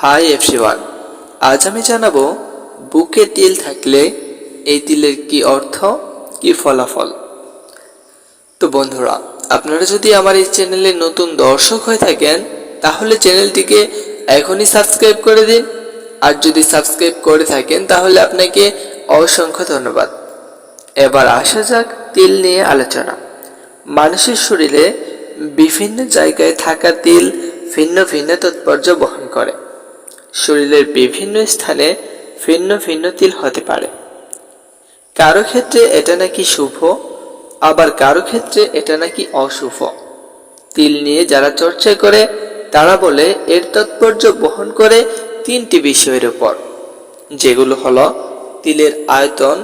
Hi everyone আজ আমি জানাব, বুকে তিল থাকলে এই তিলের কি অর্থ, কি ফলাফল? তো বন্ধুরা, আপনারা যদি আমার এই চ্যানেলে নতুন দর্শক হয়ে থাকেন, তাহলে চ্যানেলটিকে এখনই সাবস্ক্রাইব করে দিন। আর যদি সাবস্ক্রাইব করে থাকেন, তাহলে আপনাকে অসংখ্য ধন্যবাদ। এবার আসা যাক তিল নিয়ে আলোচনা। মানুষের শরীরে বিভিন্ন জায়গায় থাকা তিল ভিন্ন ভিন্ন তাৎপর্য বহন করে। শরীরের বিভিন্ন স্থানে ভিন্ন ভিন্ন তিল হতে পারে। কারও ক্ষেত্রে এটা নাকি শুভ, আবার কারও ক্ষেত্রে এটা নাকি অশুভ। তিল নিয়ে যারা চর্চা করে, তারা বলে এর তাৎপর্য বহন করে তিনটি বিষয়ের উপর। যেগুলো হলো তিলের আয়তন,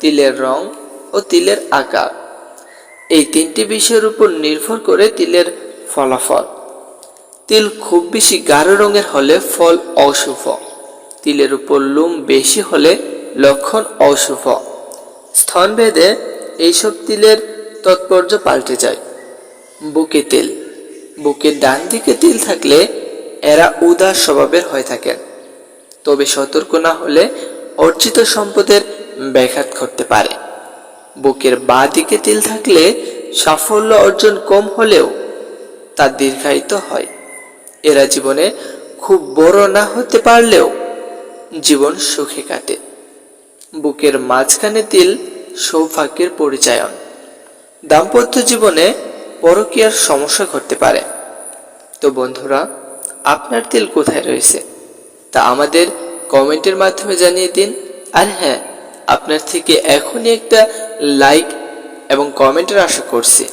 তিলের রং ও তিলের আকার। এই তিনটি বিষয়ের উপর নির্ভর করে তিলের ফলাফল। তিল খুব বেশি গাঢ় রঙের হলে ফল অশুভ। তিলের উপর লুম বেশি হলে লক্ষণ অশুভ। স্তনভেদে এইসব তিলের তাৎপর্য পাল্টে যায়। বুকে তিল। বুকের ডান দিকে তিল থাকলে এরা উদার স্বভাবের হয়ে থাকেন তবে সতর্ক না হলে অর্জিত সম্পদের ব্যাঘাত করতে পারে। বুকের বাঁ দিকে তিল থাকলে সাফল্য অর্জন কম হলেও তা দীর্ঘায়িত হয়। এরা জীবনে খুব বড় না হতে পারলেও জীবন সুখে কাটে। বুকের মাঝখানে তিল সৌভাগ্যের পরিচয়ন। দাম্পত্য জীবনে পরকীয়ার সমস্যা ঘটতে পারে। তো বন্ধুরা, আপনার তিল কোথায় রয়েছে? তা আমাদের কমেন্টের মাধ্যমে জানিয়ে দিন। আর হ্যাঁ আপনার থেকে এখনই একটা লাইক এবং কমেন্টের আশা করছি।